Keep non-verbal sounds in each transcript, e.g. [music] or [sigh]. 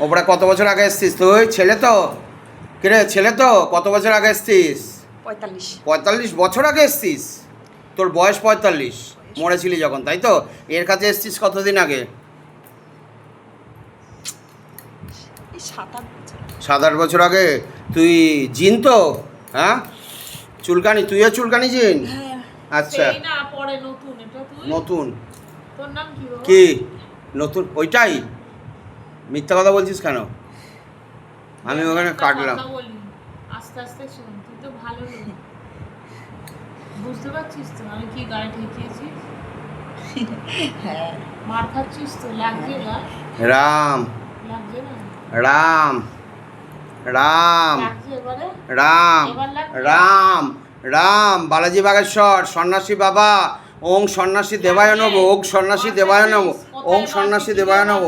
ওপরা কত বছর আগে এসছিস তুই? ছেলে তো? কিরে ছেলে তো? কত বছর আগে এসছিস? পঁয়তাল্লিশ। পঁয়তাল্লিশ বছর আগে এসছিস? তোর বয়স পঁয়তাল্লিশ। মরেছিলি যখন তাই তো? এর কাছে এসছিস কতদিন আগে? সাত আট বছর। আগে? তুই জিন তো? হ্যাঁ? চুলকানি তুইও চুলকানি জিন? হ্যাঁ। আচ্ছা। সেই না পরে নতুন। কি নতুন? ওইটাই? মিথ্যা কথা বলছিস কেন? আমি ওখানে কাটলাম। আস্তে আস্তে শোন তুই তো ভালো লোক। বুঝতে পারছিস তো আমি কি গায়ে ঠেকিয়েছি? হ্যাঁ। মার খাচ্ছিস তো? লাগছে গা? রাম। লাগছে না? রাম। রাম। রাম। রাম। রাম। বালাজি বাগেশ্বর সন্ন্যাসী বাবা। ওং সন্ন্যাসী দেবায় নব ওং সন্ন্যাসী দেবায় নব ওং সন্ন্যাসী দেবায় নব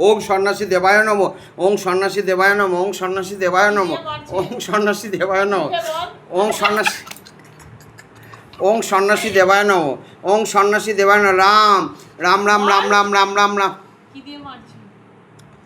ওং সন্ন্যাসী দেবায় নব ওং সন্ন্যাসী দেবায় নব ওং সন্ন্যাসী দেবায় নব ওং সন্ন্যাসী দেবায় নব। ওং সন্ন্যাসী ওং সন্ন্যাসী দেবায় নব ওং সন্ন্যাসী দেবায় রাম রাম রাম রাম রাম রাম রাম রাম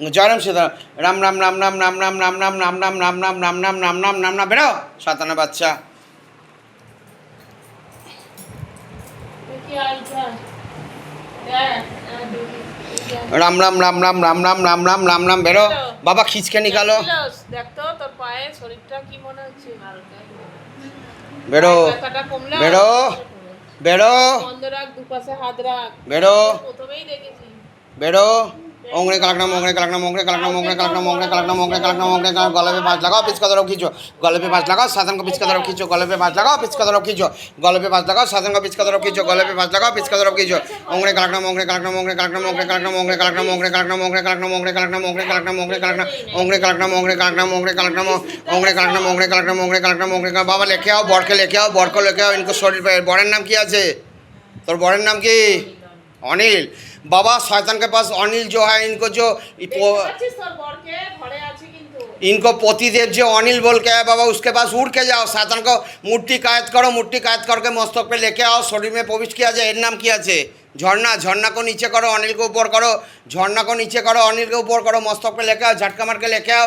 জয়রাম সীতা রাম রাম রাম রাম রাম রাম রাম রাম রাম রাম রাম রাম রাম রাম রাম রাম রাম রাম বেরো সাতানা বাচ্চা রাম রাম রাম রাম রাম রাম রাম রাম রাম রাম বেরো বাবা খিচখানি খালো বেরো বেরো বেরো বেরো বেরো অঙ্গনে কালাক নাম অঙ্গনে কালাক নাম অঙ্গনে কালাক নাম অঙ্গনে কালাক নাম অঙ্গনে কালাক নাম অঙ্গনে কালাক নাম অঙ্গনে কালাক গলপে পাঁচ লাগাও পিছকা ধরো কিছু গলপে পাঁচ লাগাও সাধারণ পিছকা ধরো কিছু গলপে পাঁচ লাগাও পিছকা ধরো কিছু গলপে পাঁচ লাগাও সাধারণ পিছকা ধরো কিছু গলপে পাঁচ লাগাও পিছকা ধরো কিছু অঙ্গনে কালাক নাম অঙ্গনে কালাক নাম অঙ্গনে কালাক নাম অঙ্গনে কালাক নাম অঙ্গনে কালাক নাম অঙ্গনে কালাক নাম অঙ্গনে কালাক নাম অঙ্গনে কালাক নাম অঙ্গনে কালাক নাম অঙ্গনে কালাক নাম অঙ্গনে কালাক নাম অঙ্গনে কালাক নাম অঙ্গনে কালাক নাম অঙ্গনে কালাক নাম অঙ্গনে কালাক নাম অঙ্গনে কালাক নাম অঙ্গনে কালাক নাম বাবা লেখে আও বরকে লেখে আও বরকে লেখে আও ইনকো শরীর বরের নাম কি আছে তোর বরের নাম কি अनिल बाबा शैतान के पास अनिल जो है इनको जो इनको पतिदेव जो अनिल बोल के है बाबा उसके पास उड़ के जाओ शैतान को मूर्ति कायद करो मूर्ति कायद करके मस्तक पे लेके आओ शरीर में प्रवेश किया जाए एर नाम किया जाए झरना झरना को नीचे करो अनिल को ऊपर करो झरना को नीचे करो अनिल के ऊपर करो मस्तक पे लेके आओ झटका मार के लेके आओ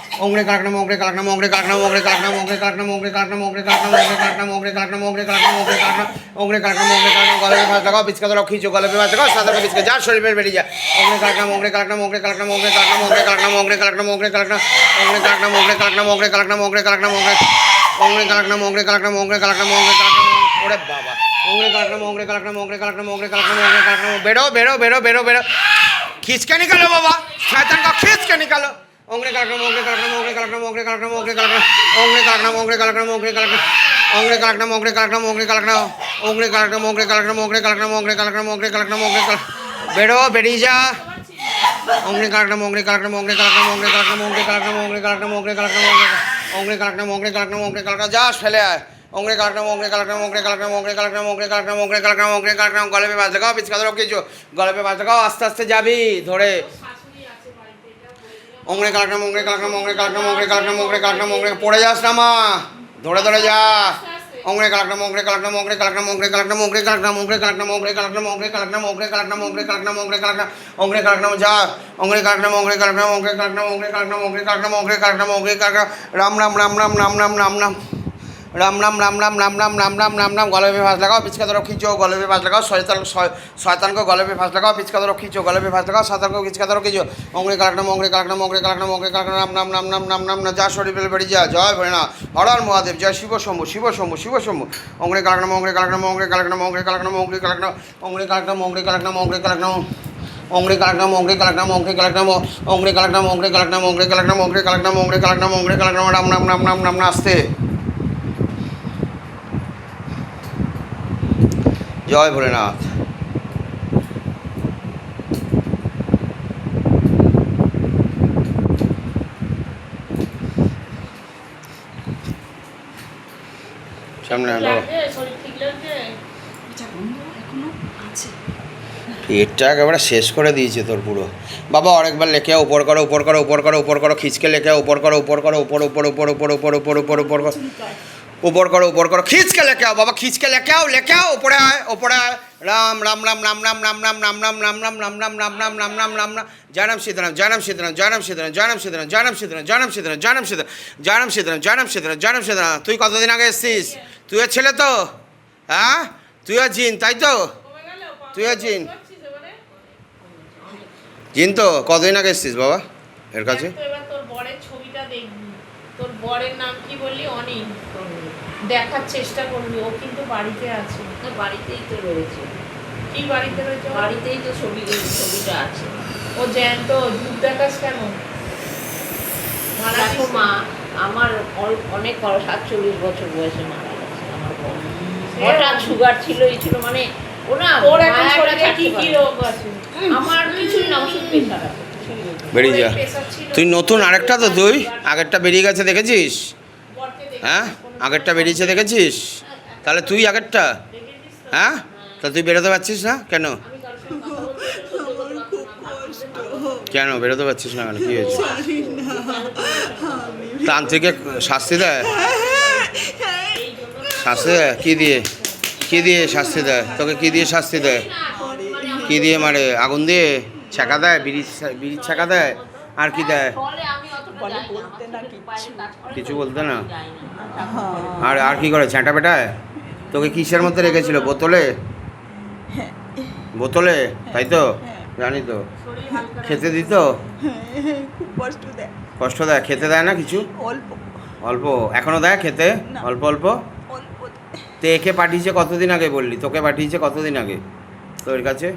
ओंगरे कलकना मोंगरे कलकना मोंगरे कलकना मोंगरे कलकना मोंगरे कलकना मोंगरे कलकना मोंगरे कलकना मोंगरे कलकना मोंगरे कलकना मोंगरे कलकना मोंगरे कलकना ओंगरे कलकना मोंगरे कलकना गले पे हाथ लगाओ पिचका लगाओ खींचो गले पे हाथ लगाओ सादर का पिचका जा शरीर में बैठ जा ओंगरे कलकना मोंगरे कलकना मोंगरे कलकना मोंगरे कलकना मोंगरे कलकना मोंगरे कलकना मोंगरे कलकना ओंगरे कलकना मोंगरे कलकना मोंगरे कलकना मोंगरे कलकना मोंगरे ओंगरे कलकना मोंगरे कलकना मोंगरे कलकना मोंगरे कलकना ओरे बाबा ओंगरे कलकना मोंगरे कलकना मोंगरे कलकना मोंगरे कलकना मोंगरे कलकना बेरो बेरो बेरो बेरो बेरो खींच के निकालो बाबा शैतान का खींच के निकालो ओंगरे कलकना मोंगरे कलकना मोंगरे कलकना मोंगरे कलकना मोंगरे कलकना ओंगरे कलकना मोंगरे कलकना मोंगरे कलकना ओंगरे कलकना मोंगरे कलकना मोंगरे कलकना ओंगरे कलकना मोंगरे कलकना मोंगरे कलकना मोंगरे कलकना मोंगरे कलकना मोंगरे कलकना बेरो बेरी जा ओंगरे कलकना मोंगरे कलकना मोंगरे कलकना मोंगरे कलकना मोंगरे कलकना मोंगरे कलकना मोंगरे कलकना मोंगरे ओंगरे कलकना मोंगरे कलकना मोंगरे कलकना जा फैले आए ओंगरे कलकना मोंगरे कलकना मोंगरे कलकना मोंगरे कलकना मोंगरे कलकना मोंगरे कलकना मोंगरे कलकना गले पे बाज लगाओ पिचका धरो কিছু গলে पे बाज लगाओ আস্তে আস্তে যাবি ধরে বলে কালকে মোংরে কালকে মোংরে কালকে মোংরে কালকে মোংরে কালকে মোংরে পড়ে যাস না মা ধরে ধরে যা অংরে কালকনা মোংরে কালকনা মোংরে কালকনা মোংরে কালকনা মোংরে কালকনা মোংরে কালকনা মোংরে কালকনা মোংরে কালকনা মোংরে কালকনা মোংরে কালকনা মোংরে কালকনা অংরে কালকনা যা অংরে কালকনা মোংরে কালকনা মোংরে কালকনা মোংরে কালকনা মোংরে কালকনা মোংরে কালকনা মোংরে কালকনা রাম রাম রাম রাম রাম রাম রাম রাম রাম রাম রাম রাম রাম রাম রাম রাম রাম রাম গলে ফাঁস লাগাও পিচকা ধরো খিচো গলে ফাঁস লাগাও শয়তান শয়- শয়তানকে গলে ফাঁস লাগাও পিচকা ধরো খিচো গলে ফাঁস লাগাও শয়তানকে পিচকা ধরো খিচো অঙ্গরে কালকনা মঙ্গরে কালকনা মঙ্গরে কালকনা মঙ্গরে কালকনা রাম রাম রাম রাম রাম রাম না যা শরীর পেলে বেরিয়ে যা জয় ভোলেনাথ হরল মহাদেব জয় শিব শম্ভু শিব শম্ভু শিব শম্ভু অঙ্গরে কালকনা মঙ্গরে কালকনা মঙ্গরে কালকনা মঙ্গরে কালকনা মঙ্গরে কালকনা অঙ্গরে কালকনা মঙ্গরে কালকনা মঙ্গরে কালকনা অংরে কালকনা মংরে কালকনা মংরে কালকনা অংরে কালকনা মংরে কালকনা মংরে কালকনা মংরে কালকনা মংরে কালকনা মংরে কালকনা রাম রাম রাম রাম রাম না জয় ভোলেনাথ সামনে পেটটা একেবারে শেষ করে দিয়েছে তোর পুরো বাবা আরেকবার লেখে উপর করো উপর করো উপর করো উপর করো খিচকে লেখে উপর করো উপর করো উপর উপর উপর উপর উপর উপর উপর উপর করো উপর করো উপর করো খিচকে লেখে আও বাবা খিচকে লেখে আও লেখে আও উপরে আয় উপরে আয় রাম রাম রাম রাম রাম রাম রাম রাম রাম রাম রাম রাম রাম রাম রাম রাম রাম রাম রাম জয়রাম সীতারাম জয়রাম সীতারাম জয়রাম সীতারাম জয়রাম সীতারাম জয়রাম সীতারাম জয়রাম সীতারাম জয়রাম সীতারাম জয়রাম সীতারাম জয়রাম সীতারাম জয়রাম সীতারাম তুই কতদিন আগে এসছিস তুই আর ছেলে তো হ্যাঁ তুই আর জিন তাই তো কমে গেল তুই আর জিন জিন তো কতদিন আগে এসছিস বাবা এর কাছে তোর বরের নাম কি বললি অনিল দেখার চেষ্টা করবি ও কিন্তু বাড়িতে আছে। না, বাড়িতেই তো রয়েছে। কি বাড়িতে রয়েছে বাড়িতেই তো ছবি ছবিটা আছে। ও জ্যান্ত দুধ দেখাস কেন? মারা দেখো মা আমার অনেক বড় সাতচল্লিশ বছর বয়সে মারা গেছে আমার হঠাৎ সুগার ছিল এই ছিল মানে ও না তোর এখন শরীরে কি কি রোগ আছে? আমার কিছুই না শুধু প্রেশার আছে। বেরিয়ে যা। ওর। তুই নতুন আরেকটা তো তুই আগেরটা বেরিয়ে গেছে দেখেছিস? হ্যাঁ? আগেরটা বেরিয়েছে দেখেছিস? তাহলে তুই আগেরটা। হ্যাঁ? তা তুই বেরোতে পারছিস না? কেন। কেন? বেরোতে পারছিস না কেন? কী হয়েছে? তান্ত্রিকে শাস্তি দেয়? শাস্তি দেয়? কী দিয়ে? কী দিয়ে শাস্তি দেয়? তোকে কী দিয়ে শাস্তি দেয়? কী দিয়ে মারে? আগুন দিয়ে? ছ্যাঁকা দেয়? বিড়ি বিড়ি ছ্যাঁকা দেয়? আর কি দেয়? বলে না। বলতে ছোট কিছু। বলতে না? আর আর কি করে ছ্যাঁটা পেটায়? তোকে কিসের মধ্যে রেখেছিল? বোতলে? বোতলে? তাই তো? জানি তো। খেতে দিত? খুব কষ্ট দেয়। কষ্ট দেয়? খেতে দেয় না কিছু? অল্প। অল্প? এখনও দেয় খেতে? অল্প অল্প? অল্প। তো একে পাঠিয়েছে কতদিন আগে বললি? তোকে পাঠিয়েছে কতদিন আগে তোর কাছে?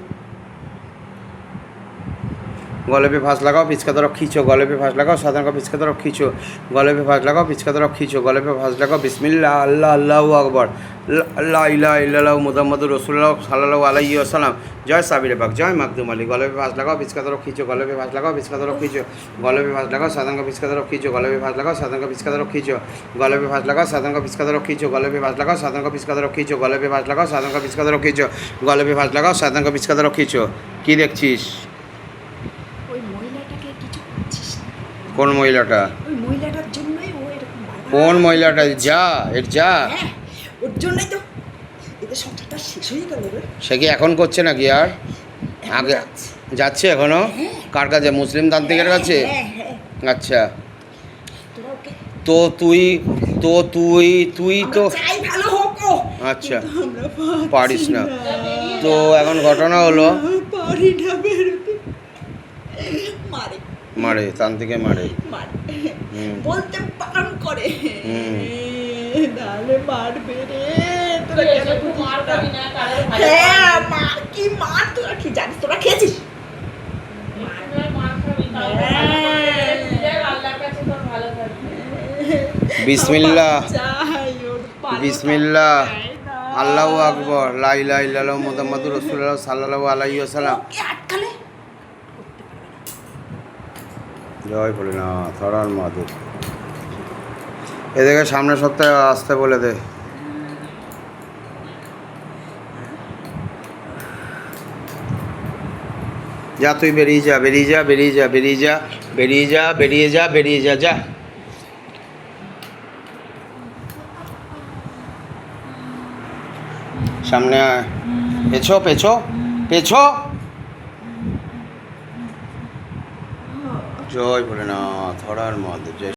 ગોલે પે ફાંસ લગાવો પિચકા તરફ ખીંચો ગોલે પે ફાંસ લગાવો સાધન કા પિચકા તરફ ખીંચો ગોલે પે ફાંસ લગાવો પિચકા તરફ ખીંચો ગોલે પે ફાંસ લગાવો બિસ્મિલ્લા અલ્લાહ અલ્લાહ અકબર আল্লাহ ইলাহ ইল্লাহ মুহাম্মদ রসুল্লাহ সাল্লাহ আলাইহি আসসালাম জয় সাবিরে পাক জয় মাকদুম আলী গলপে ভাঁজ লাগাও পিচকা তরফ খিচো গলপে ভাঁজ লাগাও পিচকা তরফ খিচো গলপে ভাঁজ লাগাও সাধারণ পিচকা তরফ খিচো গলপে ভাঁজ লাগাও সাধারণ পিচকা তরফ খিচো গলপে ভাঁজ লাগাও সাধারণ পিচকা তরফ খিচো গলপে ভাঁজ লাগাও সাধারণ পিচকা তরফ খিচো গলপে ভাঁজ লাগাও সাধারণ পিচকা তরফ গলপে ভাঁজ লাগাও সাধারণ পিচকা তরফ কী দেখছিস কোন মহিলাটা? ওই মহিলাটার জন্যই ও এরকম কোন মহিলাটা? যা এর যা। হ্যাঁ ওর জন্যই তো এদের সংসারটা শেষ হয়ে গেল সে কি এখন করছে নাকি আর? আগে যাচ্ছে। এখনও? কার কাছে? মুসলিম তান্ত্রিকের কাছে? হ্যাঁ হ্যাঁ। আচ্ছা। তো তুই তো তুই তুই তো আচ্ছা। পারিস না। তো এখন ঘটনা হলো মারে তান্ত্রিকে মারে। [laughs] বলতে বারণ করে। তাহলে মারবে রে। তোরা কেন মারবি না হ্যাঁ মার কি মার তোরা? কি জানিস তোরা? খেয়েছিস? হ্যাঁ। বিসমিল্লাহ। বিসমিল্লাহ। আল্লাহ আকবর। লাই লাই লাল মোহাম্মদ রসুল্লাহ সাল্লাহ আলাই সালাম আটকালে। জয় ভোলেনাথ হরার মহাদেব এদিকে সামনের সপ্তাহে আসতে বলে দে। যা, তুই বেরিয়ে যা বেরিয়ে যা বেরিয়ে যা বেরিয়ে যা বেরিয়ে যা বেরিয়ে যা বেরিয়ে যা যা। সামনে। পেছো পেছো পেছো। জয় ভোলেনাথ হরার মহাদেব জয়